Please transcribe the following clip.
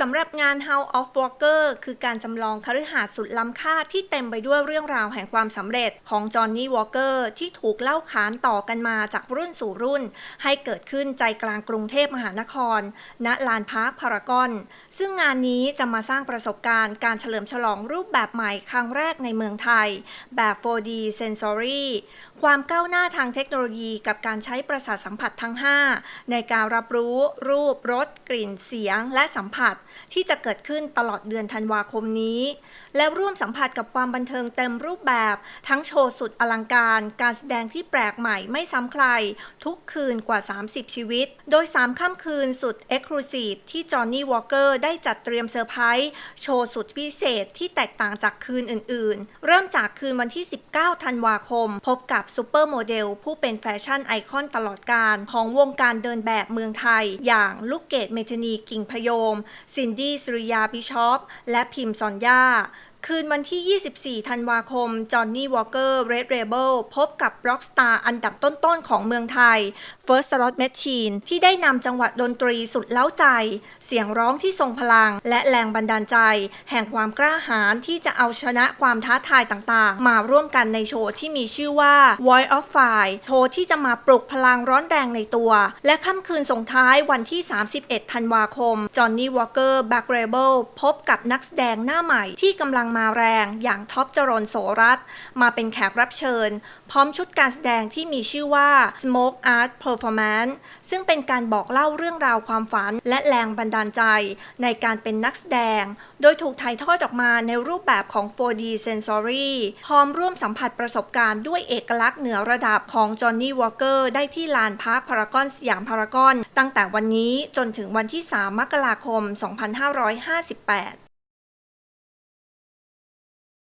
สำหรับงาน House of Walker คือการจำลองคฤหาสน์สุดล้ำค่าที่เต็มไปด้วยเรื่องราวแห่งความสำเร็จของจอห์นนี่วอ k เกอร์ที่ถูกเล่าขานต่อกันมาจากรุ่นสู่รุ่น ให้เกิดขึ้นใจกลางกรุงเทพมหานคร ณ ลานพาร์คพารากอน ซึ่งงานนี้จะมาสร้างประสบการณ์การเฉลิมฉลองรูปแบบใหม่ครั้งแรกในเมืองไทย แบบ 4D Sensory ความก้าวหน้าทางเทคโนโลยีกับการใช้ประสาทสัมผัสทั้ง 5 ในการรับรู้ รูปรสกลิ่นเสียง และสัมผัสที่จะเกิดขึ้นตลอดเดือนธันวาคมนี้ และร่วมสัมผัสกับความบันเทิงเต็มรูปแบบ ทั้งโชว์สุดอลังการ การแสดงที่แปลกใหม่ไม่ซ้ำใคร ทุกคืนกว่า 30 ชีวิต โดย 3 ค่ำคืนสุด e x c l u s i v e ที่จอห์นนี่วอ k เกอร์ได้จัดเตรียมเซอร์ไพรส์โชว์สุดพิเศษที่แตกต่างจากคืนอื่น ๆ เริ่มจากคืนวันที่ 19 ธันวาคม พบกับซูเปอร์โมเดลผู้เป็นแฟชั่นไอคอนตลอดการของวงการเดินแบบเมืองไทย อย่างลูกเกดเมทนีกิ่งพยมซินดี้สุริยาบิชอป และพิมพ์ซอนยา คืนวันที่ 24 ธันวาคม จอห์นนี่วอ k เกอร์เรดเรเบิลพบกับร็อกสตาร์อันดับต้นๆ ของเมืองไทย First Slot Machine ที่ได้นำจังหวะดดนตรีสุดเล้าใจ เสียงร้องที่ทรงพลัง และแรงบันดาลใจ แห่งความกล้าหาญที่จะเอาชนะความท้าทายต่างๆ มาร่วมกันในโชว์ที่มีชื่อว่า Voice of Fire โชว์ที่จะมาปลุกพลังร้อนแรงในตัว และค่ำคืนส่งท้ายวันที่ 31 ธันวาคม จอห์นนี่วอ k เกอร์แบ็กเรเบิลพบกับนักแสดงหน้าใหม่ที่กำลังมาแรง อย่างท็อปจรนโสรัตมาเป็นแขกรับเชิญ พร้อมชุดการแสดงที่มีชื่อว่า Smoke Art Performance ซึ่งเป็นการบอกเล่าเรื่องราวความฝัน และแรงบันดาลใจ ในการเป็นนักแสดง โดยถูกถ่ายทอดออกมาในรูปแบบของ 4D Sensory พร้อมร่วมสัมผัสประสบการณ์ด้วยเอกลักษณ์เหนือระดับของจอห์นนี่วอ k เกอร์ได้ที่ลานพาร์คพารากอนสยามพารากอน ตั้งแต่วันนี้จนถึงวันที่ 3 มกราคม 2558